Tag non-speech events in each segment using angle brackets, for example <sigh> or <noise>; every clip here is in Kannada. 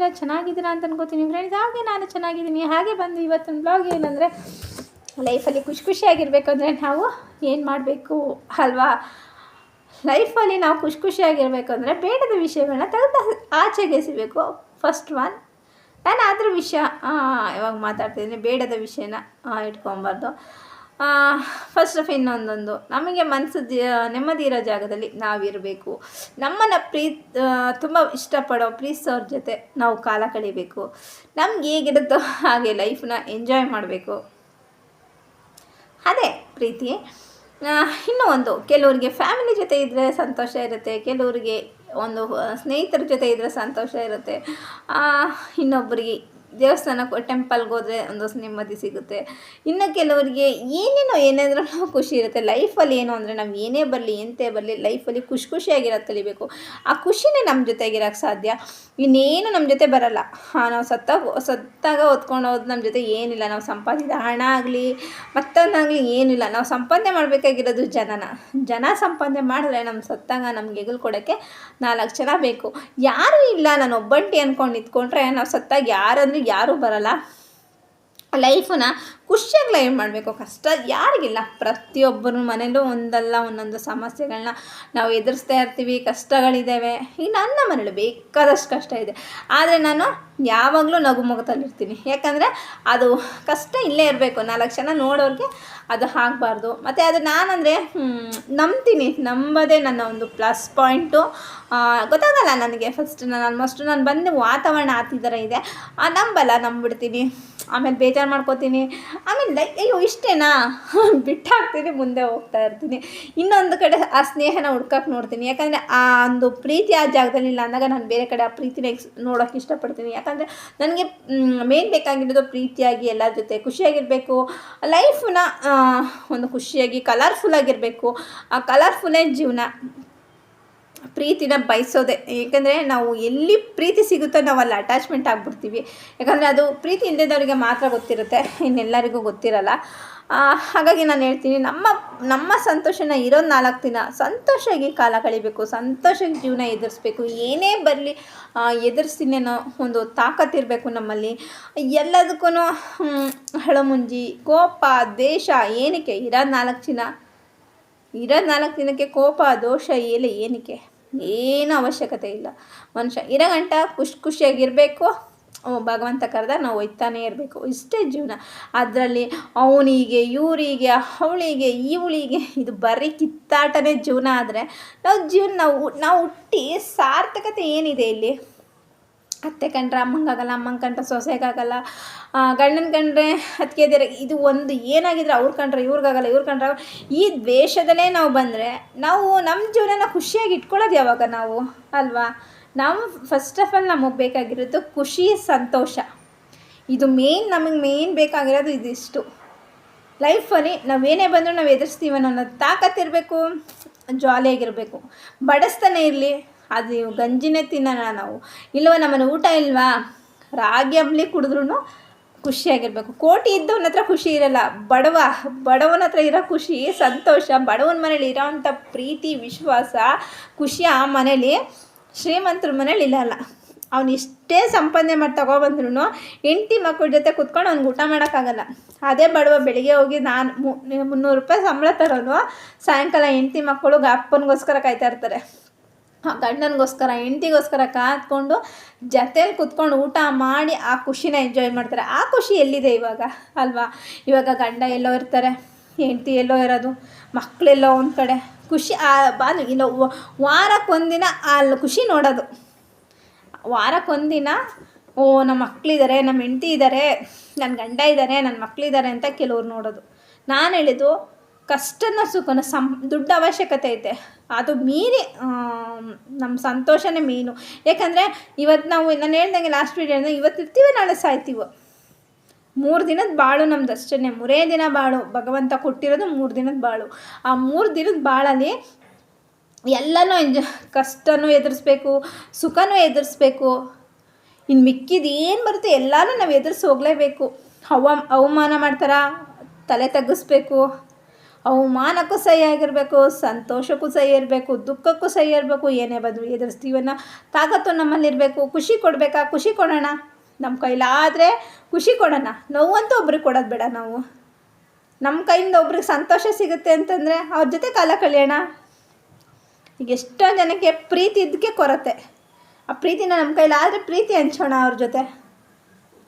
ಹೇಗಿದ್ದೀರಾ ಚೆನ್ನಾಗಿದ್ದೀರಾ ಅಂತ ಅನ್ಕೋತೀನಿ. ಫ್ರೆಂಡ್ಸ್ ಹಾಗೆ ನಾನು ಚೆನ್ನಾಗಿದ್ದೀನಿ. ಹಾಗೆ ಬಂದು ಇವತ್ತಿನ ಬ್ಲಾಗ್ ಏನಂದರೆ ಲೈಫಲ್ಲಿ ಖುಷಿ ಖುಷಿಯಾಗಿರಬೇಕು ಅಂದರೆ ನಾವು ಏನು ಮಾಡಬೇಕು ಅಲ್ವಾ? ಲೈಫಲ್ಲಿ ನಾವು ಖುಷಿ ಖುಷಿಯಾಗಿರಬೇಕು ಅಂದರೆ ಬೇಡದ ವಿಷಯಗಳನ್ನ ತೆಗೆದು ಆಚೆಗೆಸಬೇಕು ಫಸ್ಟ್ ಒನ್ ನಾನು ಅದ್ರ ವಿಷಯ ಆ, ಇವಾಗ ಮಾತಾಡ್ತಿದ್ದೀನಿ ಬೇಡದ ವಿಷಯನ ಇಟ್ಕೊಬಾರ್ದು ಫಸ್ಟ್ ಆಫ್ ಇನ್ನೊಂದೊಂದು. ನಮಗೆ ಮನಸ್ಸು ನೆಮ್ಮದಿ ಇರೋ ಜಾಗದಲ್ಲಿ ನಾವಿರಬೇಕು. ನಮ್ಮನ್ನು ಪ್ರೀ ತುಂಬ ಇಷ್ಟಪಡೋ ಪ್ರೀತಿಸೋರ ಜೊತೆ ನಾವು ಕಾಲ ಕಳಿಬೇಕು. ನಮ್ಗೆ ಹೇಗಿರುತ್ತೋ ಹಾಗೆ ಲೈಫ್ನ ಎಂಜಾಯ್ ಮಾಡಬೇಕು. ಅದೇ ಪ್ರೀತಿ. ಇನ್ನೂ ಒಂದು, ಕೆಲವರಿಗೆ ಫ್ಯಾಮಿಲಿ ಜೊತೆ ಇದ್ದರೆ ಸಂತೋಷ ಇರುತ್ತೆ, ಕೆಲವರಿಗೆ ಒಂದು ಸ್ನೇಹಿತರ ಜೊತೆ ಇದ್ದರೆ ಸಂತೋಷ ಇರುತ್ತೆ. ಇನ್ನೊಬ್ಬರಿಗೆ ದೇವಸ್ಥಾನಕ್ಕೆ ಟೆಂಪಲ್ಗೆ ಹೋದರೆ ಒಂದು ನೆಮ್ಮದಿ ಸಿಗುತ್ತೆ. ಇನ್ನು ಕೆಲವರಿಗೆ ಏನೇನೋ ಏನಾದ್ರೂ <laughs> ಖುಷಿ ಇರುತ್ತೆ. ಲೈಫಲ್ಲಿ ಏನು ಅಂದರೆ ನಾವು ಏನೇ ಬರಲಿ, ಎಂತೆ ಬರಲಿ, ಲೈಫಲ್ಲಿ ಖುಷಿ ಖುಷಿಯಾಗಿರೋದು ಕಲಿಬೇಕು. ಆ ಖುಷಿನೇ ನಮ್ಮ ಜೊತೆಗಿರೋಕ್ಕೆ ಸಾಧ್ಯ. ಇನ್ನೇನು ನಮ್ಮ ಜೊತೆ ಬರಲ್ಲ. ಹಾಂ, ನಾವು ಸತ್ತ, ಸತ್ತಾಗ ಹೊತ್ಕೊಂಡು ಹೋದ್ ನಮ್ಮ ಜೊತೆ ಏನಿಲ್ಲ. ನಾವು ಸಂಪಾದಿಸಿದ ಹಣ ಆಗಲಿ ಮತ್ತೊಂದಾಗಲಿ ಏನಿಲ್ಲ. ನಾವು ಸಂಪಾದನೆ ಮಾಡಬೇಕಾಗಿರೋದು ಜನನ. ಜನ ಸಂಪಾದನೆ ಮಾಡಿದ್ರೆ ನಮ್ಮ ಸತ್ತಾಗ ನಮ್ಗೆ ಹೆಗಲು ಕೊಡೋಕ್ಕೆ ನಾಲ್ಕು ಜನ ಬೇಕು. ಯಾರೂ ಇಲ್ಲ. ನಾನು ಒಬ್ಬಂಟಿ ಅಂದ್ಕೊಂಡು ನಿಂತ್ಕೊಂಡ್ರೆ ನಾವು ಸತ್ತಾಗ ಯಾರಂದ್ರೆ ಯಾರೂ ಬರಲ್ಲ. ಲೈಫನ್ನ ಖುಷಿಯಾಗಿ ಲೈವ್ ಮಾಡಬೇಕು. ಕಷ್ಟ ಯಾರಿಗಿಲ್ಲ. ಪ್ರತಿಯೊಬ್ಬರ ಮನೇಲೂ ಒಂದಲ್ಲ, ಒಂದೊಂದು ಸಮಸ್ಯೆಗಳನ್ನ ನಾವು ಎದುರಿಸ್ತಾ ಇರ್ತೀವಿ. ಕಷ್ಟಗಳಿದ್ದಾವೆ ಈಗ ನನ್ನ ಮನೇಲಿ ಬೇಕಾದಷ್ಟು ಕಷ್ಟ ಇದೆ. ಆದರೆ ನಾನು ಯಾವಾಗಲೂ ನಗು ಮುಖದಲ್ಲಿರ್ತೀನಿ. ಯಾಕಂದರೆ ಅದು ಕಷ್ಟ ಇಲ್ಲೇ ಇರಬೇಕು. ನಾಲ್ಕು ಜನ ನೋಡೋರಿಗೆ ಅದು ಆಗಬಾರ್ದು ಮತ್ತು ಅದು ನಾನಂದರೆ ನಂಬ್ತೀನಿ. ನಂಬೋದೇ ನನ್ನ ಒಂದು ಪ್ಲಸ್ ಪಾಯಿಂಟು ಗೊತ್ತಾಗಲ್ಲ ನನಗೆ. ಫಸ್ಟ್ ನಾನು ಆಲ್ಮೋಸ್ಟ್ ನಾನು ಬಂದು ವಾತಾವರಣ ಆ ಥರ ಇದೆ. ಆ, ನಂಬಲ್ಲ ನಂಬಿಡ್ತೀನಿ ಆಮೇಲೆ ಬೇಜಾರು ಮಾಡ್ಕೋತೀನಿ. ಆಮೇಲೆ ಲೈ ಅಯ್ಯೋ ಇಷ್ಟೇನಾ? <laughs> ಬಿಟ್ಟಾಕ್ತೀನಿ ಮುಂದೆ ಹೋಗ್ತಾ ಇರ್ತೀನಿ. ಇನ್ನೊಂದು ಕಡೆ ಆ ಸ್ನೇಹನ ಹುಡ್ಕಕ್ಕೆ ನೋಡ್ತೀನಿ. ಯಾಕಂದರೆ ಆ ಒಂದು ಪ್ರೀತಿ ಆ ಜಾಗದಲ್ಲಿ ಇಲ್ಲ ಅಂದಾಗ ನಾನು ಬೇರೆ ಕಡೆ ಆ ಪ್ರೀತಿನ ಎಕ್ಸ್ ನೋಡೋಕ್ಕೆ ಇಷ್ಟಪಡ್ತೀನಿ. ಯಾಕಂದರೆ ನನಗೆ ಮೇನ್ ಬೇಕಾಗಿರೋದು ಪ್ರೀತಿಯಾಗಿ ಎಲ್ಲರ ಜೊತೆ ಖುಷಿಯಾಗಿರಬೇಕು. ಲೈಫನ್ನ ಒಂದು ಖುಷಿಯಾಗಿ ಕಲರ್ಫುಲ್ ಆಗಿರಬೇಕು. ಆ ಕಲರ್ಫುಲ್ಲೇ ಜೀವನ ಪ್ರೀತಿನ ಬಯಸೋದೆ. ಏಕೆಂದರೆ ನಾವು ಎಲ್ಲಿ ಪ್ರೀತಿ ಸಿಗುತ್ತೋ ನಾವು ಅಲ್ಲಿ ಅಟ್ಯಾಚ್ಮೆಂಟ್ ಆಗಿಬಿಡ್ತೀವಿ. ಯಾಕಂದರೆ ಅದು ಪ್ರೀತಿ ಇಲ್ಲದವರಿಗೆ ಮಾತ್ರ ಗೊತ್ತಿರುತ್ತೆ. ಇನ್ನೆಲ್ಲರಿಗೂ ಗೊತ್ತಿರಲ್ಲ. ಹಾಗಾಗಿ ನಾನು ಹೇಳ್ತೀನಿ, ನಮ್ಮ ನಮ್ಮ ಸಂತೋಷನ ಇರೋ ನಾಲ್ಕು ದಿನ ಸಂತೋಷವಾಗಿ ಕಾಲ ಕಳಿಬೇಕು ಸಂತೋಷವಾಗಿ ಜೀವನ ಎದುರಿಸ್ಬೇಕು. ಏನೇ ಬರಲಿ ಎದುರಿಸ್ತೀನಿ ಅನ್ನೋ ಒಂದು ತಾಕತ್ತಿರಬೇಕು ನಮ್ಮಲ್ಲಿ. ಎಲ್ಲದಕ್ಕೂ ಹಳಮುಂಜಿ, ಕೋಪ, ದ್ವೇಷ, ಏನಕ್ಕೆ? ಇರೋ ನಾಲ್ಕು ದಿನ, ಇರೋ ನಾಲ್ಕು ದಿನಕ್ಕೆ ಕೋಪ, ದೋಷ, ಏಲೆ, ಏನಕ್ಕೆ? ಏನು ಅವಶ್ಯಕತೆ ಇಲ್ಲ. ಮನುಷ್ಯ ಇರೋ ಗಂಟ ಖುಷಿ ಖುಷಿಯಾಗಿರಬೇಕು. ಭಗವಂತ ಕರೆದ ನಾವು ಒಯ್ತಾನೇ ಇರಬೇಕು. ಇಷ್ಟೇ ಜೀವನ. ಅದರಲ್ಲಿ ಅವನಿಗೆ, ಇವರಿಗೆ, ಅವಳಿಗೆ, ಇವಳಿಗೆ ಇದು ಬರೀ ಕಿತ್ತಾಟನೇ ಜೀವನ ಆದರೆ ನಾವು ಜೀವನ ನಾವು ನಾವು ಹುಟ್ಟಿ ಸಾರ್ಥಕತೆ ಏನಿದೆ ಇಲ್ಲಿ? ಅತ್ತೆ ಕಂಡ್ರೆ ಅಮ್ಮಂಗಾಗಲ್ಲ ಅಮ್ಮನ ಕಂಡ್ರೆ ಸೊಸೆಗಾಗಲ್ಲ ಗಂಡನ ಕಂಡ್ರೆ ಅದಕ್ಕೆ ಇದು ಒಂದು ಏನಾಗಿದ್ರೆ ಅವ್ರು ಕಂಡ್ರೆ ಇವ್ರಿಗಾಗಲ್ಲ ಇವ್ರು ಕಂಡ್ರೆ ಈ ದ್ವೇಷದಲ್ಲೇ ನಾವು ಬಂದರೆ ನಾವು ನಮ್ಮ ಜೀವನನ ಖುಷಿಯಾಗಿ ಇಟ್ಕೊಳ್ಳೋದು ಯಾವಾಗ ನಾವು? ಅಲ್ವಾ? ನಾವು ಫಸ್ಟ್ ಆಫ್ ಆಲ್ ನಮಗೆ ಬೇಕಾಗಿರೋದು ಖುಷಿ, ಸಂತೋಷ. ಇದು ಮೇನ್ ನಮಗೆ ಮೇನ್ ಬೇಕಾಗಿರೋದು ಇದಿಷ್ಟು. ಲೈಫಲ್ಲಿ ನಾವೇನೇ ಬಂದರೂ ನಾವು ಎದುರಿಸ್ತೀವಿ ಅನ್ನೋ ತಾಕತ್ತಿರಬೇಕು ಜಾಲಿಯಾಗಿರಬೇಕು ಬಡಿಸ್ತಾನೆ ಇರಲಿ. ಅದು ಗಂಜಿನೇ ತಿನ್ನೋಣ ನಾವು. ಇಲ್ವ ನಮ್ಮನೆ ಊಟ ಇಲ್ವಾ? ರಾಗಿ ಅಂಬ್ಲಿ ಕುಡಿದ್ರೂ ಖುಷಿಯಾಗಿರ್ಬೇಕು. ಕೋಟಿ ಇದ್ದವನ ಹತ್ರ ಖುಷಿ ಇರಲ್ಲ. ಬಡವ, ಬಡವನ ಹತ್ರ ಇರೋ ಖುಷಿ, ಸಂತೋಷ, ಬಡವನ ಮನೇಲಿ ಇರೋವಂಥ ಪ್ರೀತಿ, ವಿಶ್ವಾಸ, ಖುಷಿ ಆ ಮನೇಲಿ ಶ್ರೀಮಂತರ ಮನೇಲಿ ಇಲ್ಲಲ್ಲ ಅವ್ನು ಇಷ್ಟೇ ಸಂಪಾದನೆ ಮಾಡಿ ತಗೊಬಂದ್ರೂ ಹೆಂಡತಿ ಮಕ್ಕಳ ಜೊತೆ ಕುತ್ಕೊಂಡು ಅವ್ನಿಗೆ ಊಟ ಮಾಡೋಕ್ಕಾಗಲ್ಲ. ಅದೇ ಬಡವ ಬೆಳಿಗ್ಗೆ ಹೋಗಿ ನಾನು ಮುನ್ನೂರು ರೂಪಾಯಿ ಸಂಬಳ ತರೋನು ಸಾಯಂಕಾಲ ಹೆಂಡತಿ ಮಕ್ಕಳು ಅಪ್ಪನಿಗೋಸ್ಕರ ಕಾಯ್ತಾ ಇರ್ತಾರೆ. ಗಂಡನಿಗೋಸ್ಕರ, ಹೆಂಡತಿಗೋಸ್ಕರ ಕಾದ್ಕೊಂಡು ಜೊತೇಲಿ ಕುತ್ಕೊಂಡು ಊಟ ಮಾಡಿ ಆ ಖುಷಿನ ಎಂಜಾಯ್ ಮಾಡ್ತಾರೆ. ಆ ಖುಷಿ ಎಲ್ಲಿದೆ ಇವಾಗ? ಅಲ್ವಾ? ಇವಾಗ ಗಂಡ ಎಲ್ಲೋ ಇರ್ತಾರೆ, ಹೆಂಡತಿ ಎಲ್ಲೋ ಇರೋದು ಮಕ್ಕಳೆಲ್ಲೋ ಒಂದು ಕಡೆ. ಖುಷಿ ಆ ಬಾನು ಇಲ್ಲ ವಾರಕ್ಕೊಂದಿನ ಅಲ್ಲಿ ಖುಷಿ ನೋಡೋದು. ವಾರಕ್ಕೊಂದಿನ, ಓ ನಮ್ಮ ಮಕ್ಕಳಿದ್ದಾರೆ ನಮ್ಮ ಹೆಂಡತಿ ಇದ್ದಾರೆ ನನ್ನ ಗಂಡ ಇದ್ದಾರೆ ನನ್ನ ಮಕ್ಕಳಿದ್ದಾರೆ ಅಂತ ಕೆಲವ್ರು ನೋಡೋದು. ನಾನು ಹೇಳಿದ್ದು ಕಷ್ಟನ ಸುಖನ ಸಂ, ದುಡ್ಡು ಅವಶ್ಯಕತೆ ಐತೆ. ಅದು ಮೀರಿ ನಮ್ಮ ಸಂತೋಷನೇ ಮೇನು. ಯಾಕಂದರೆ ಇವತ್ತು ನಾವು ನಾನು ಹೇಳ್ದಂಗೆ ಲಾಸ್ಟ್ ವೀಡಿಯೋ ಇವತ್ತು ಇರ್ತೀವಿ, ನಾಳೆ ಸಾಯ್ತೀವಿ. ಮೂರು ದಿನದ ಬಾಳು ನಮ್ದು ಅಷ್ಟೇ, ಮೂರೇ ದಿನ ಬಾಳು. ಭಗವಂತ ಕೊಟ್ಟಿರೋದು ಮೂರು ದಿನದ ಬಾಳು. ಆ ಮೂರು ದಿನದ ಬಾಳಲ್ಲಿ ಎಲ್ಲನೂ ಎಂಜ ಕಷ್ಟನೂ ಎದುರಿಸ್ಬೇಕು, ಸುಖನೂ ಎದುರಿಸ್ಬೇಕು. ಇನ್ನು ಮಿಕ್ಕಿದ ಏನು ಬರುತ್ತೆ ಎಲ್ಲನೂ ನಾವು ಎದುರಿಸಿ ಹೋಗಲೇಬೇಕು. ಹವಾ ಅವಮಾನ ಮಾಡ್ತಾರ? ತಲೆ ತಗ್ಗಿಸ್ಬೇಕು. ಅವಮಾನಕ್ಕೂ ಸಹಿ ಆಗಿರಬೇಕು, ಸಂತೋಷಕ್ಕೂ ಸಹಿ ಇರಬೇಕು, ದುಃಖಕ್ಕೂ ಸಹಿ ಇರಬೇಕು, ಏನೇ ಬಂದು ಎದುರಿಸ್ತೀವನ್ನ, ತಾಕತ್ತು ನಮ್ಮಲ್ಲಿರಬೇಕು, ಖುಷಿ ಕೊಡಬೇಕಾ? ಖುಷಿ ಕೊಡೋಣ. ನಮ್ಮ ಕೈಲಾದರೆ ಖುಷಿ ಕೊಡೋಣ. ನೋವಂತೂ ಒಬ್ರಿಗೆ ಕೊಡೋದು ಬೇಡ ನಾವು. ನಮ್ಮ ಕೈಯಿಂದ ಒಬ್ರಿಗೆ ಸಂತೋಷ ಸಿಗುತ್ತೆ ಅಂತಂದರೆ ಅವ್ರ ಜೊತೆ ಕಾಲ ಕಳೆಯೋಣ. ಈಗ ಎಷ್ಟೋ ಜನಕ್ಕೆ ಪ್ರೀತಿ ಇದಕ್ಕೆ ಕೊರತೆ. ಆ ಪ್ರೀತಿನ ನಮ್ಮ ಕೈಲಾದರೆ ಪ್ರೀತಿ ಹಂಚೋಣ ಅವ್ರ ಜೊತೆ.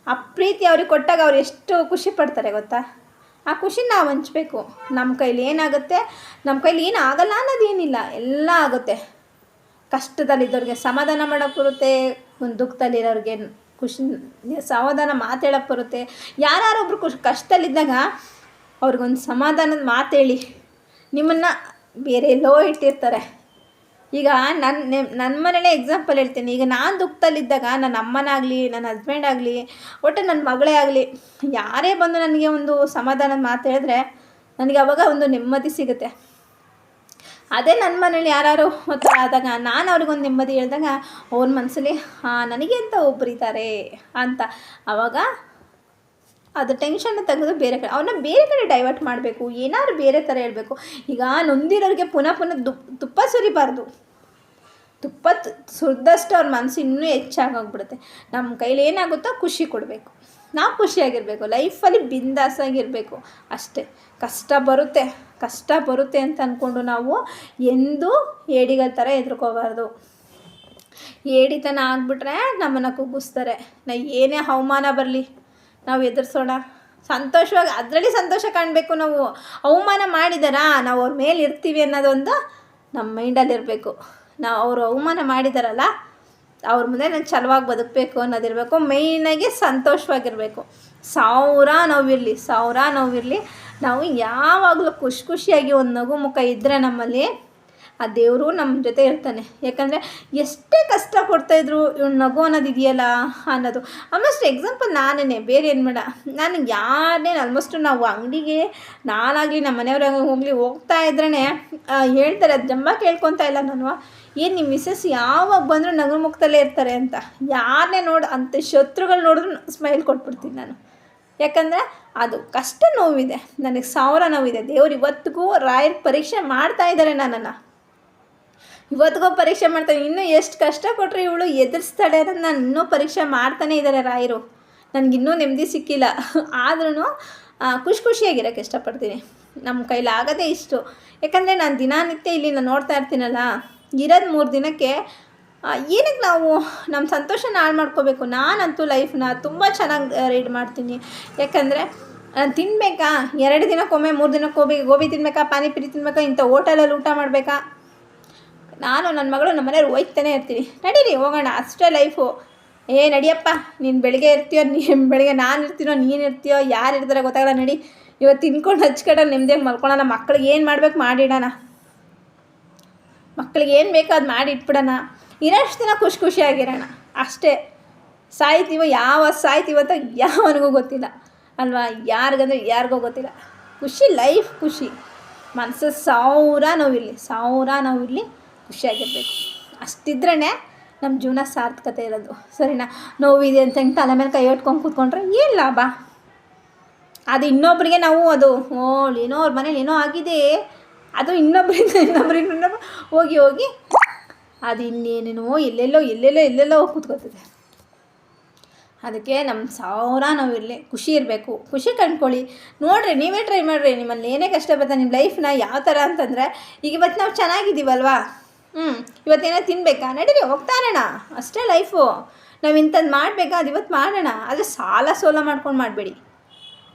ಆ ಪ್ರೀತಿ ಅವ್ರಿಗೆ ಕೊಟ್ಟಾಗ ಅವ್ರು ಎಷ್ಟು ಖುಷಿ ಪಡ್ತಾರೆ ಗೊತ್ತಾ? ಆ ಖುಷಿ ನಾವು ಹಂಚ್ಬೇಕು. ನಮ್ಮ ಕೈಲಿ ಏನಾಗುತ್ತೆ? ನಮ್ಮ ಕೈಲಿ ಏನು ಆಗಲ್ಲ ಅನ್ನೋದೇನಿಲ್ಲ. ಎಲ್ಲ ಆಗುತ್ತೆ. ಕಷ್ಟದಲ್ಲಿದ್ದವ್ರಿಗೆ ಸಮಾಧಾನ ಮಾಡೋಕ್ಕೆ ಬರುತ್ತೆ. ಒಂದು ದುಃಖದಲ್ಲಿರೋರಿಗೆ ಖುಷಿ, ಸಮಾಧಾನ ಮಾತಾಡೋಕ್ಕೆ ಬರುತ್ತೆ. ಯಾರೊಬ್ರು ಖುಷಿ, ಕಷ್ಟದಲ್ಲಿದ್ದಾಗ ಅವ್ರಿಗೊಂದು ಸಮಾಧಾನದ ಮಾತೇಳಿ ನಿಮ್ಮನ್ನು ಬೇರೆ ಎಲ್ಲೋ ಇಟ್ಟಿರ್ತಾರೆ. ಈಗ ನನ್ನ ನನ್ನ ಮನೇಲೇ ಎಕ್ಸಾಂಪಲ್ ಹೇಳ್ತೀನಿ. ಈಗ ನಾನು ದುಃಖದಲ್ಲಿದ್ದಾಗ ನನ್ನ ಅಮ್ಮನಾಗಲಿ ನನ್ನ ಹಸ್ಬೆಂಡ್ ಆಗಲಿ, ಒಟ್ಟು ನನ್ನ ಮಗಳೇ ಆಗಲಿ, ಯಾರೇ ಬಂದು ನನಗೆ ಒಂದು ಸಮಾಧಾನದ ಮಾತು ಹೇಳಿದ್ರೆ ನನಗೆ ಅವಾಗ ಒಂದು ನೆಮ್ಮದಿ ಸಿಗುತ್ತೆ. ಅದೇ ನನ್ನ ಮನೇಲಿ ಯಾರು ಒತ್ತಡ ಆದಾಗ, ನಾನು ಅವ್ರಿಗೊಂದು ನೆಮ್ಮದಿ ಹೇಳಿದಾಗ ಅವ್ರ ಮನಸ್ಸಲ್ಲಿ ಹಾಂ, ನನಗೆ ಅಂತ ಒಬ್ಬರಿದ್ದಾರೆ ಅಂತ. ಆವಾಗ ಅದು ಟೆನ್ಷನ್ ತೆಗೆದು ಬೇರೆ ಕಡೆ ಅವನ್ನ ಬೇರೆ ಕಡೆ ಡೈವರ್ಟ್ ಮಾಡಬೇಕು, ಏನಾದ್ರು ಬೇರೆ ಥರ ಹೇಳಬೇಕು. ಈಗ ನೊಂದಿರೋರಿಗೆ ಪುನಃ ಪುನಃ ತುಪ್ಪ ಸುರಿಬಾರ್ದು. ತುಪ್ಪ ಸುರಿದಷ್ಟು ಅವ್ರ ಮನಸ್ಸು ಇನ್ನೂ ಹೆಚ್ಚಾಗೋಗ್ಬಿಡುತ್ತೆ. ನಮ್ಮ ಕೈಲಿ ಏನಾಗುತ್ತೋ ಖುಷಿ ಕೊಡಬೇಕು. ನಾವು ಖುಷಿಯಾಗಿರಬೇಕು ಲೈಫಲ್ಲಿ ಬಿಂದಾಸಾಗಿರಬೇಕು. ಅಷ್ಟೇ. ಕಷ್ಟ ಬರುತ್ತೆ. ಕಷ್ಟ ಬರುತ್ತೆ ಅಂತ ಅಂದ್ಕೊಂಡು ನಾವು ಎಂದೂ ಏಡಿಗಳ ಥರ ಎದುರ್ಕೋಬಾರ್ದು ಏಡಿತನ ಆಗಿಬಿಟ್ರೆ ನಮ್ಮನ್ನು ಕುಗ್ಗಿಸ್ತಾರೆ. ನಾ ಏನೇ ಅವಮಾನ ಬರಲಿ. ನಾವು ಎದುರಿಸೋಣ. ಸಂತೋಷವಾಗಿ, ಅದರಲ್ಲಿ ಸಂತೋಷ ಕಾಣಬೇಕು ನಾವು. ಅವಮಾನ ಮಾಡಿದಾರಾ? ನಾವು ಅವ್ರ ಮೇಲೆ ಇರ್ತೀವಿ ಅನ್ನೋದೊಂದು ನಮ್ಮ ಮೈಂಡಲ್ಲಿರಬೇಕು ನಾವು ಅವರು ಅವಮಾನ ಮಾಡಿದಾರಲ್ಲ, ಅವ್ರ ಮುಂದೆ ನಾನು ಛಲವಾಗಿ ಬದುಕಬೇಕು ಅನ್ನೋದಿರಬೇಕು. ಮೇಯ್ನಾಗಿ ಸಂತೋಷವಾಗಿರಬೇಕು. ಸಾವಿರ ನೋವಿರಲಿ ಸಾವಿರ ನೋವಿರಲಿ, ನಾವು ಯಾವಾಗಲೂ ಖುಷಿ ಖುಷಿಯಾಗಿ ಒಂದು ನಗು ಮುಖ ಇದ್ದರೆ ನಮ್ಮಲ್ಲಿ ಆ ದೇವರು ನಮ್ಮ ಜೊತೆ ಇರ್ತಾನೆ. ಯಾಕಂದರೆ ಎಷ್ಟೇ ಕಷ್ಟ ಕೊಡ್ತಾಯಿದ್ರು ಇವ್ನು ನಗು ಅನ್ನೋದು ಇದೆಯಲ್ಲ ಅನ್ನೋದು. ಆಲ್ಮೋಸ್ಟ್ ಎಕ್ಸಾಂಪಲ್ ನಾನೇ ಬೇರೆ ಏನು ಬೇಡ. ನಾನು ಯಾರನ್ನೇ ಆಲ್ಮೋಸ್ಟ್ ನಾವು ಅಂಗಡಿಗೆ, ನಾನಾಗಲಿ ನಮ್ಮ ಮನೆಯವ್ರಾಗ ಹೋಗಲಿ ಹೋಗ್ತಾ ಇದ್ರೇ ಹೇಳ್ತಾರೆ, ಅದು ಜಂಬ ಕೇಳ್ಕೊತಾ ಇಲ್ಲ ನಾನು. ಏನು ನಿಮ್ಮ ಮಿಸ್ಸಸ್ ಯಾವಾಗ ಬಂದರೂ ನಗು ಮುಖದಲ್ಲೇ ಇರ್ತಾರೆ ಅಂತ. ಯಾರನ್ನೇ ನೋಡಿ ಅಂತ ಶತ್ರುಗಳು ನೋಡಿದ್ರು ಸ್ಮೈಲ್ ಕೊಟ್ಬಿಡ್ತೀನಿ ನಾನು. ಯಾಕಂದರೆ ಅದು ಕಷ್ಟ ನೋವಿದೆ. ನನಗೆ ಸಾವಿರ ನೋವಿದೆ. ದೇವ್ರು ಇವತ್ತಿಗೂ ರಾಯರ್ ಪರೀಕ್ಷೆ ಮಾಡ್ತಾ ಇದ್ದಾರೆ ನನ್ನನ್ನು. ಇವತ್ತಿಗೂ ಪರೀಕ್ಷೆ ಮಾಡ್ತಾನೆ. ಇನ್ನೂ ಎಷ್ಟು ಕಷ್ಟ ಕೊಟ್ಟರೆ ಇವಳು ಎದುರಿಸ್ತಾಳೆ ಅನ್ನೋದು ನಾನು ಇನ್ನೂ ಪರೀಕ್ಷೆ ಮಾಡ್ತಾನೆ ಇದ್ದಾರೆ ರಾಯರು. ನನಗಿನ್ನೂ ನೆಮ್ಮದಿ ಸಿಕ್ಕಿಲ್ಲ. ಆದ್ರೂ ಖುಷಿ ಖುಷಿಯಾಗಿರೋಕ್ಕೆ ಇಷ್ಟಪಡ್ತೀನಿ. ನಮ್ಮ ಕೈಲಾಗದೇ ಇಷ್ಟು. ಯಾಕಂದರೆ ನಾನು ದಿನನಿತ್ಯ ಇಲ್ಲಿ ನಾನು ನೋಡ್ತಾ ಇರ್ತೀನಲ್ಲ, ಇರೋದು ಮೂರು ದಿನಕ್ಕೆ ಏನಕ್ಕೆ ನಾವು ನಮ್ಮ ಸಂತೋಷನ ಹಾಳು ಮಾಡ್ಕೋಬೇಕು? ನಾನಂತೂ ಲೈಫ್ನ ತುಂಬ ಚೆನ್ನಾಗಿ ರೀಡ್ ಮಾಡ್ತೀನಿ. ಯಾಕಂದರೆ ನಾನು ತಿನ್ನಬೇಕಾ ಎರಡು ದಿನಕ್ಕೊಮ್ಮೆ, ಮೂರು ದಿನಕ್ಕೊಮ್ಮೆ ಗೋಬಿ ತಿನ್ನಬೇಕಾ ಪಾನಿಪುರಿ ತಿನ್ನಬೇಕಾ ಇಂಥ ಹೋಟೆಲಲ್ಲಿ ಊಟ ಮಾಡಬೇಕಾ? ನಾನು ನನ್ನ ಮಗಳು ನಮ್ಮ ಮನೆಯವ್ರು ಹೋಯ್ತಾನೆ ಇರ್ತೀನಿ. ನಡೀರಿ, ಹೋಗೋಣ. ಅಷ್ಟೇ ಲೈಫು ಏ, ನಡಿಯಪ್ಪ. ನೀನು ಬೆಳಿಗ್ಗೆ ಇರ್ತೀಯೋ ನೀನು ಬೆಳಿಗ್ಗೆ ನಾನು ಇರ್ತೀನೋ, ನೀನು ಇರ್ತೀಯೋ, ಯಾರು ಇರ್ತಾರೆ ಗೊತ್ತಾಗಲ್ಲ, ನಡಿ. ಇವತ್ತು ತಿನ್ಕೊಂಡು ಹಚ್ಕಡ ನೆಮ್ಮದಿಯಾಗಿ ಮಲ್ಕೊಳ್ಳೋಣ ಮಕ್ಳಿಗೆ ಏನು ಮಾಡ್ಬೇಕು ಮಾಡಿಡೋಣ. ಮಕ್ಳಿಗೆ ಏನು ಬೇಕೋ ಅದು ಮಾಡಿ ಇಟ್ಬಿಡೋಣ ಇರೋಷ್ಟು ದಿನ ಖುಷಿ ಖುಷಿಯಾಗಿರೋಣ. ಅಷ್ಟೇ. ಸಾಯ್ತೀವೋ, ಯಾವ ಸಾಯ್ತೀವೋ ಅಂತ ಯಾವನಿಗೂ ಗೊತ್ತಿಲ್ಲ. ಅಲ್ವಾ? ಯಾರಿಗಂದ್ರೆ ಯಾರಿಗೂ ಗೊತ್ತಿಲ್ಲ. ಖುಷಿ ಲೈಫ್ ಖುಷಿ. ಮನಸ್ಸು ಸಾವಿರ ನೋವಿರಲಿ. ಸಾವಿರ ನೋವಿರಲಿ. ಖುಷಿಯಾಗಿರ್ಬೇಕು. ಅಷ್ಟಿದ್ರೇ ನಮ್ಮ ಜೀವನ ಸಾರ್ಥಕತೆ ಇರೋದು. ಸರಿನಾ? ನೋವಿದೆ ಅಂತ ಹಿಂಗೆ ತಲೆ ಮೇಲೆ ಕೈ ಇಟ್ಕೊಂಡು ಕೂತ್ಕೊಂಡ್ರೆ ಏನು ಲಾಭ? ಅದು ಇನ್ನೊಬ್ಬರಿಗೆ ನಾವು ಅದು, ಓ, ಏನೋ ಅವ್ರ ಮನೇಲಿ ಏನೋ ಆಗಿದೆ. ಅದು ಇನ್ನೊಬ್ಬರಿಂದ ಇನ್ನೊಬ್ಬರಿಂದ ಇನ್ನೊಬ್ಬ ಹೋಗಿ ಹೋಗಿ ಅದು ಇನ್ನೇನೇನೋ ಎಲ್ಲೆಲ್ಲೋ ಎಲ್ಲೆಲ್ಲೋ ಎಲ್ಲೆಲ್ಲೋ ಹೋಗಿ ಕೂತ್ಕೋತದೆ ಅದಕ್ಕೆ ನಮ್ಮ ಸಾವಿರ ನಾವು ಇರಲಿ, ಖುಷಿ ಇರಬೇಕು. ಖುಷಿ ಕಂಡ್ಕೊಳ್ಳಿ. ನೋಡಿರಿ, ನೀವೇ ಟ್ರೈ ಮಾಡಿರಿ. ನಿಮ್ಮಲ್ಲಿ ಏನೇ ಕಷ್ಟ ಬರ್ತಾ ನಿಮ್ಮ ಲೈಫ್ನ ಯಾವ ಥರ ಅಂತಂದರೆ, ಈಗ ಇವತ್ತು ನಾವು ಚೆನ್ನಾಗಿದ್ದೀವಲ್ವಾ? ಹ್ಞೂ ಇವತ್ತೇನೋ ತಿನ್ನಬೇಕಾ ನಡೀರಿ ಹೋಗ್ತಾ ಇರೋಣ ಅಷ್ಟೇ ಲೈಫು ನಾವು ಇಂಥದ್ದು ಮಾಡಬೇಕಾ? ಅದು ಇವತ್ತು ಮಾಡೋಣ. ಆದರೆ ಸಾಲ ಸೋಲ ಮಾಡ್ಕೊಂಡು ಮಾಡಬೇಡಿ.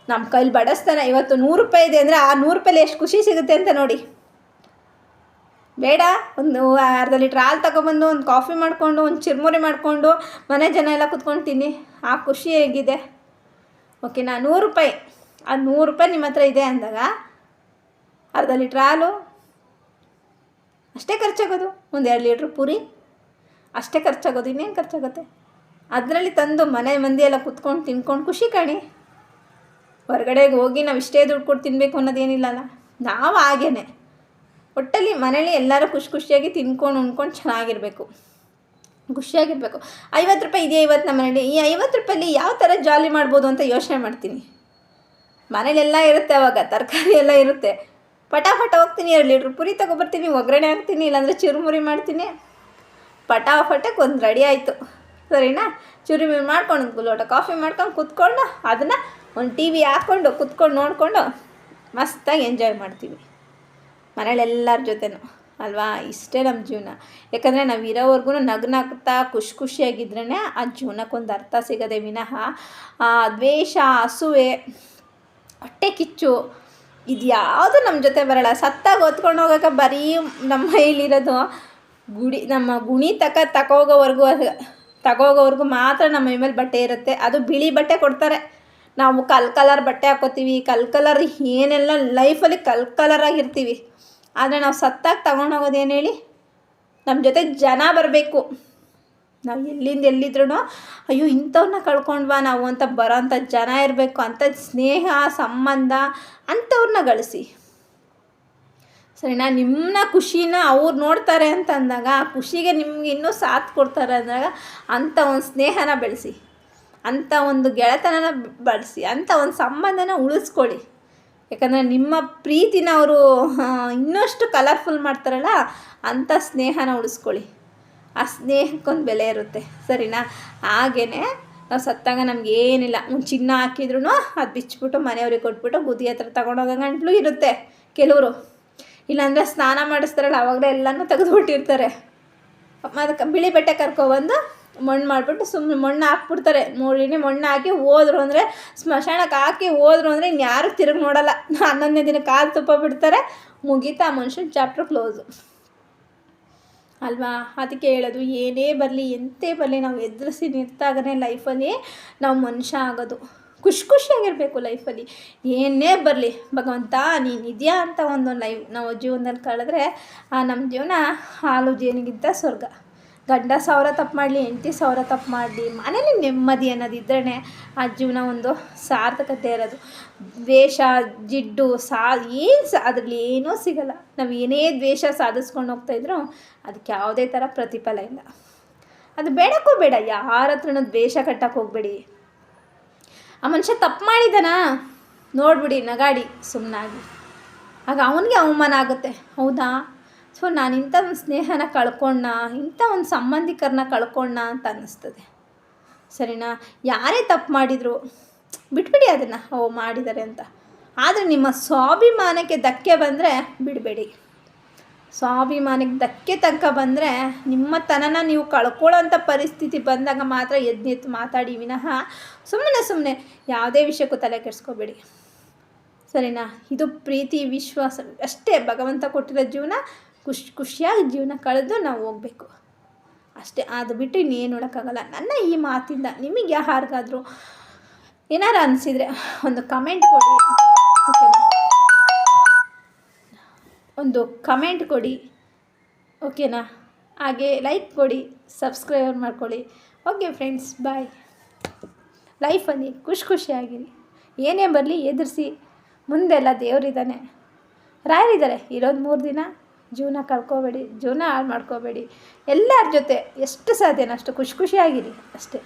ನಮ್ಮ ಕೈಲಿ ಬಡಿಸ್ತಾನೆ. ಇವತ್ತು ನೂರು ರೂಪಾಯಿ ಇದೆ ಅಂದರೆ ಆ ನೂರು ರೂಪಾಯಲ್ಲಿ ಎಷ್ಟು ಖುಷಿ ಸಿಗುತ್ತೆ ಅಂತ ನೋಡಿ. ಬೇಡ, ಒಂದು ಅರ್ಧ ಲೀಟ್ರ್ ಹಾಲು ತಗೊಬಂದು, ಒಂದು ಕಾಫಿ ಮಾಡಿಕೊಂಡು, ಒಂದು ಚಿರ್ಮುರಿ ಮಾಡಿಕೊಂಡು, ಮನೆ ಜನ ಎಲ್ಲ ಕುತ್ಕೊಂಡು ತಿನ್ನಿ. ಆ ಖುಷಿ ಹೇಗಿದೆ. ಓಕೆನಾ ನೂರು ರೂಪಾಯಿ. ಆ ನೂರು ರೂಪಾಯಿ ನಿಮ್ಮ ಹತ್ರ ಇದೆ ಅಂದಾಗ, ಅರ್ಧ ಲೀಟ್ರ್ ಹಾಲು ಅಷ್ಟೇ ಖರ್ಚಾಗೋದು? ಒಂದು ಎರಡು ಲೀಟ್ರ್ ಪೂರಿ? ಅಷ್ಟೇ ಖರ್ಚಾಗೋದು, ಇನ್ನೇನು ಖರ್ಚಾಗುತ್ತೆ? ಅದರಲ್ಲಿ ತಂದು ಮನೆ ಮಂದಿ ಎಲ್ಲ ಕುತ್ಕೊಂಡು ತಿನ್ಕೊಂಡು ಖುಷಿ ಕಾಣಿ. ಹೊರಗಡೆಗೆ ಹೋಗಿ ನಾವು ಇಷ್ಟೇ ದುಡ್ಡು ಕೊಟ್ಟು ತಿನ್ನಬೇಕು ಅನ್ನೋದೇನಿಲ್ಲಲ್ಲ? ನಾವು ಹಾಗೇನೆ. ಒಟ್ಟಲ್ಲಿ ಮನೇಲಿ ಎಲ್ಲರೂ ಖುಷಿ ಖುಷಿಯಾಗಿ ತಿನ್ಕೊಂಡು ಉಣ್ಕೊಂಡು ಚೆನ್ನಾಗಿರಬೇಕು. ಖುಷಿಯಾಗಿರಬೇಕು. ಐವತ್ತು ರೂಪಾಯಿ ಇದೆಯಾ ಇವತ್ತು ನಮ್ಮ ಮನೇಲಿ? ಈ ಐವತ್ತು ರೂಪಾಯಲ್ಲಿ ಯಾವ ಥರ ಜಾಲಿ ಮಾಡ್ಬೋದು ಅಂತ ಯೋಚನೆ ಮಾಡ್ತೀನಿ. ಮನೇಲೆಲ್ಲ ಇರುತ್ತೆ ಅವಾಗ, ತರಕಾರಿ ಎಲ್ಲ ಇರುತ್ತೆ. ಪಟಾಫಟ ಹೋಗ್ತೀನಿ, ಎರಡು ಲೀಟ್ರ್ ಪುರಿ ತೊಗೊಬರ್ತೀನಿ, ಒಗ್ಗರಣೆ ಹಾಕ್ತೀನಿ, ಇಲ್ಲಾಂದರೆ ಚುರುಮುರಿ ಮಾಡ್ತೀನಿ. ಪಟಾಫಟಕ್ಕೆ ಒಂದು ರೆಡಿ ಆಯಿತು. ಸರಿನಾ? ಚುರುಮುರಿ ಮಾಡ್ಕೊಂಡು ಒಂದು ಲೋಟ ಕಾಫಿ ಮಾಡ್ಕೊಂಡು ಕುತ್ಕೊಂಡು, ಅದನ್ನು ಒಂದು ಟಿ ವಿ ಹಾಕ್ಕೊಂಡು ಕುತ್ಕೊಂಡು ನೋಡಿಕೊಂಡು ಮಸ್ತಾಗಿ ಎಂಜಾಯ್ ಮಾಡ್ತೀವಿ. ಮನೇಲೆಲ್ಲರ ಜೊತೆನು, ಅಲ್ವಾ? ಇಷ್ಟೇ ನಮ್ಮ ಜೀವನ. ಯಾಕಂದರೆ ನಾವು ಇರೋವರೆಗೂ ನಗ್ನಾಗ್ತಾ ಖುಷಿ ಖುಷಿಯಾಗಿದ್ರೇ ಆ ಜೀವನಕ್ಕೊಂದು ಅರ್ಥ ಸಿಗದೆ ವಿನಃ ಆ ದ್ವೇಷ ಹಸುವೆ ಹೊಟ್ಟೆ ಕಿಚ್ಚು ಇದು ಯಾವುದು ನಮ್ಮ ಜೊತೆ ಬರಲ್ಲ. ಸತ್ತಾಗ ಹೊತ್ಕೊಂಡು ಹೋಗೋಕೆ ಬರೀ ನಮ್ಮ ಮೈಲಿರೋದು ಗುಡಿ, ನಮ್ಮ ಗುಣಿ ತಕ ತಗೋಗೋವರೆಗೂ ತಗೋಗೋವರೆಗೂ ಮಾತ್ರ ನಮ್ಮ ಮೈ ಮೇಲೆ ಬಟ್ಟೆ ಇರುತ್ತೆ. ಅದು ಬಿಳಿ ಬಟ್ಟೆ ಕೊಡ್ತಾರೆ. ನಾವು ಕಲ್ ಕಲರ್ ಬಟ್ಟೆ ಹಾಕೋತೀವಿ. ಕಲ್ ಕಲರ್ ಏನೆಲ್ಲ ಲೈಫಲ್ಲಿ ಕಲ್ ಕಲರಾಗಿರ್ತೀವಿ ಆದರೆ ನಾವು ಸತ್ತಾಗ ತಗೊಂಡೋಗೋದು ಏನು ಹೇಳಿ? ನಮ್ಮ ಜೊತೆ ಜನ ಬರಬೇಕು. ನಾವು ಎಲ್ಲಿಂದ ಎಲ್ಲಿದ್ರೂ ಅಯ್ಯೋ ಇಂಥವ್ರನ್ನ ಕಳ್ಕೊಂಡ್ವಾ ನಾವು ಅಂತ ಬರೋಂಥ ಜನ ಇರಬೇಕು, ಅಂಥ ಸ್ನೇಹ, ಸಂಬಂಧ ಅಂಥವ್ರನ್ನ ಗಳಿಸಿ. ಸರಿನಾ ನಿಮ್ಮನ್ನ ಖುಷಿನ ಅವ್ರು ನೋಡ್ತಾರೆ ಅಂತ ಅಂದಾಗ, ಆ ಖುಷಿಗೆ ನಿಮ್ಗೆ ಇನ್ನೂ ಸಾಥ್ ಕೊಡ್ತಾರೆ ಅಂದಾಗ ಅಂಥ ಒಂದು ಸ್ನೇಹನ ಬೆಳೆಸಿ, ಅಂಥ ಒಂದು ಗೆಳೆತನನ ಬಳಸಿ, ಅಂಥ ಒಂದು ಸಂಬಂಧನ ಉಳಿಸ್ಕೊಳ್ಳಿ. ಯಾಕಂದರೆ ನಿಮ್ಮ ಪ್ರೀತಿನ ಅವರು ಇನ್ನಷ್ಟು ಕಲರ್ಫುಲ್ ಮಾಡ್ತಾರಲ್ಲ, ಅಂಥ ಸ್ನೇಹನ ಉಳಿಸ್ಕೊಳ್ಳಿ. ಆ ಸ್ನೇಹಕ್ಕೊಂದು ಬೆಲೆ ಇರುತ್ತೆ. ಸರಿನಾ? ಹಾಗೇ ನಾವು ಸತ್ತಾಗ ನಮ್ಗೆ ಏನಿಲ್ಲ. ಒಂದು ಚಿನ್ನ ಹಾಕಿದ್ರು ಅದು ಬಿಚ್ಚಿಬಿಟ್ಟು ಮನೆಯವ್ರಿಗೆ ಕೊಟ್ಬಿಟ್ಟು ಬುದ್ಧಿ ಹತ್ರ ತಗೊಂಡೋಗೋ ಗಂಟ್ಲು ಇರುತ್ತೆ ಕೆಲವರು. ಇಲ್ಲಾಂದರೆ ಸ್ನಾನ ಮಾಡಿಸ್ತಾರಲ್ಲ, ಅವಾಗಲೇ ಎಲ್ಲನೂ ತೆಗೆದುಬಿಟ್ಟಿರ್ತಾರೆ ಅದಕ್ಕೆ ಬಿಳಿ ಬಟ್ಟೆ ಕರ್ಕೊಬಂದು ಮಣ್ಣು ಮಾಡಿಬಿಟ್ಟು ಸುಮ್ಮನೆ ಮಣ್ಣು ಹಾಕ್ಬಿಡ್ತಾರೆ. ಮೂರಿನೇ ಮಣ್ಣು ಹಾಕಿ ಹೋದ್ರು ಅಂದರೆ ಸ್ಮಶಾನಕ್ಕೆ ಹಾಕಿ ಹೋದ್ರು ಅಂದರೆ ಇನ್ಯಾರು ತಿರುಗಿ ನೋಡಲ್ಲ. ಹನ್ನೊಂದನೇ ದಿನ ಕಾಲು ತುಪ್ಪ ಬಿಡ್ತಾರೆ. ಮುಗೀತಾ ಆ ಮನುಷ್ಯನ ಚಾಪ್ಟರ್ ಕ್ಲೋಸು ಅಲ್ವಾ? ಅದಕ್ಕೆ ಹೇಳೋದು, ಏನೇ ಬರಲಿ, ಎಂತೇ ಬರಲಿ, ನಾವು ಎದುರಿಸಿ ನಿಂತಾಗನೇ ಲೈಫಲ್ಲಿ ನಾವು ಮನುಷ್ಯ ಆಗೋದು. ಖುಷಿ ಖುಷಿಯಾಗಿರಬೇಕು ಲೈಫಲ್ಲಿ. ಏನೇ ಬರಲಿ, ಭಗವಂತ ನೀನು ಇದೆಯಾ ಅಂತ ಒಂದು ಲೈಫ್ ನಾವು ಜೀವನದಲ್ಲಿ ಕಳೆದ್ರೆ ನಮ್ಮ ಜೀವನ ಹಾಲು ಜೇನಿಗಿಂತ ಸ್ವರ್ಗ. ಗಂಡ ಸಾವಿರ ತಪ್ಪು ಮಾಡಲಿ, ಹೆಂಡತಿ ಸಾವಿರ ತಪ್ಪು ಮಾಡಲಿ, ಮನೇಲಿ ನೆಮ್ಮದಿ ಅನ್ನೋದಿದ್ರೇ ಆ ಜೀವನ ಒಂದು ಸಾರ್ಥಕತೆ ಇರೋದು. ದ್ವೇಷ, ಜಿಡ್ಡು ಸಾ ಏನು ಸಾ, ಅದರಲ್ಲಿ ಏನೂ ಸಿಗಲ್ಲ. ನಾವು ಏನೇ ದ್ವೇಷ ಸಾಧಿಸ್ಕೊಂಡು ಹೋಗ್ತಾಯಿದ್ರು ಅದಕ್ಕೆ ಯಾವುದೇ ಥರ ಪ್ರತಿಫಲ ಇಲ್ಲ. ಅದು ಬೇಡಕ್ಕೂ ಬೇಡ, ಯಾರ ಹತ್ರನೂ ದ್ವೇಷ ಕಟ್ಟಕ್ಕೆ ಹೋಗಬೇಡಿ. ಆ ಮನುಷ್ಯ ತಪ್ಪು ಮಾಡಿದಾನಾ ನೋಡ್ಬಿಡಿ, ನಗಾಡಿ ಸುಮ್ಮನಾಗಿ ಆಗ ಅವನಿಗೆ ಅವಮಾನ ಆಗುತ್ತೆ. ಹೌದಾ? ಸೊ ನಾನು ಇಂಥ ಒಂದು ಸ್ನೇಹನ ಕಳ್ಕೊಂಡ ಇಂಥ ಒಂದು ಸಂಬಂಧಿಕರನ್ನ ಕಳ್ಕೊಂಡ ಅಂತ ಅನ್ನಿಸ್ತದೆ. ಸರಿನಾ? ಯಾರೇ ತಪ್ಪು ಮಾಡಿದರು, ಬಿಟ್ಬಿಡಿ ಅದನ್ನು. ಓ, ಮಾಡಿದ್ದಾರೆ ಅಂತ. ಆದರೆ ನಿಮ್ಮ ಸ್ವಾಭಿಮಾನಕ್ಕೆ ಧಕ್ಕೆ ಬಂದರೆ ಬಿಡಬೇಡಿ. ಸ್ವಾಭಿಮಾನಕ್ಕೆ ಧಕ್ಕೆ ತನಕ ಬಂದರೆ ನಿಮ್ಮ ತನನ ನೀವು ಕಳ್ಕೊಳ್ಳೋಂಥ ಪರಿಸ್ಥಿತಿ ಬಂದಾಗ ಮಾತ್ರ ಎದ್ದು ಮಾತಾಡಿ ವಿನಃ ಸುಮ್ಮನೆ ಸುಮ್ಮನೆ ಯಾವುದೇ ವಿಷಯಕ್ಕೂ ತಲೆ ಕೆಡಿಸ್ಕೋಬೇಡಿ. ಸರಿನಾ? ಇದು ಪ್ರೀತಿ, ವಿಶ್ವಾಸ, ಅಷ್ಟೇ ಭಗವಂತ ಕೊಟ್ಟಿರೋ ಜೀವನ ಖುಷಿ ಖುಷಿಯಾಗಿ ಜೀವನ ಕಳೆದು ನಾವು ಹೋಗ್ಬೇಕು. ಅಷ್ಟೇ, ಅದು ಬಿಟ್ಟು ಇನ್ನೇನು ನೋಡೋಕ್ಕಾಗಲ್ಲ ನನ್ನ ಈ ಮಾತಿಂದ ನಿಮಗೆ ಯಾರಿಗಾದರೂ ಏನಾರು ಅನಿಸಿದರೆ ಒಂದು ಕಮೆಂಟ್ ಕೊಡಿ. ಓಕೆನಾ ಒಂದು ಕಮೆಂಟ್ ಕೊಡಿ. ಓಕೆನಾ ಹಾಗೆ ಲೈಕ್ ಕೊಡಿ ಸಬ್ಸ್ಕ್ರೈಬ್ ಮಾಡ್ಕೊಳ್ಳಿ. ಓಕೆ ಫ್ರೆಂಡ್ಸ್ ಬಾಯ್ ಲೈಫಲ್ಲಿ ಖುಷಿ ಖುಷಿಯಾಗಿರಿ. ಏನೇ ಬರಲಿ, ಎದುರಿಸಿ. ಮುಂದೆಲ್ಲ ದೇವರಿದ್ದಾನೆ. ರಾಯರಿದ್ದಾರೆ ಇರೋದು ಮೂರು ದಿನ. ಜೀವನ ಕಳ್ಕೊಬೇಡಿ ಜೀವನ ಹಾಳು ಮಾಡ್ಕೋಬೇಡಿ. ಎಲ್ಲರ ಜೊತೆ ಎಷ್ಟು ಸಾಧ್ಯನೋ ಅಷ್ಟು ಖುಷಿ ಖುಷಿಯಾಗಿರಿ ಅಷ್ಟೇ.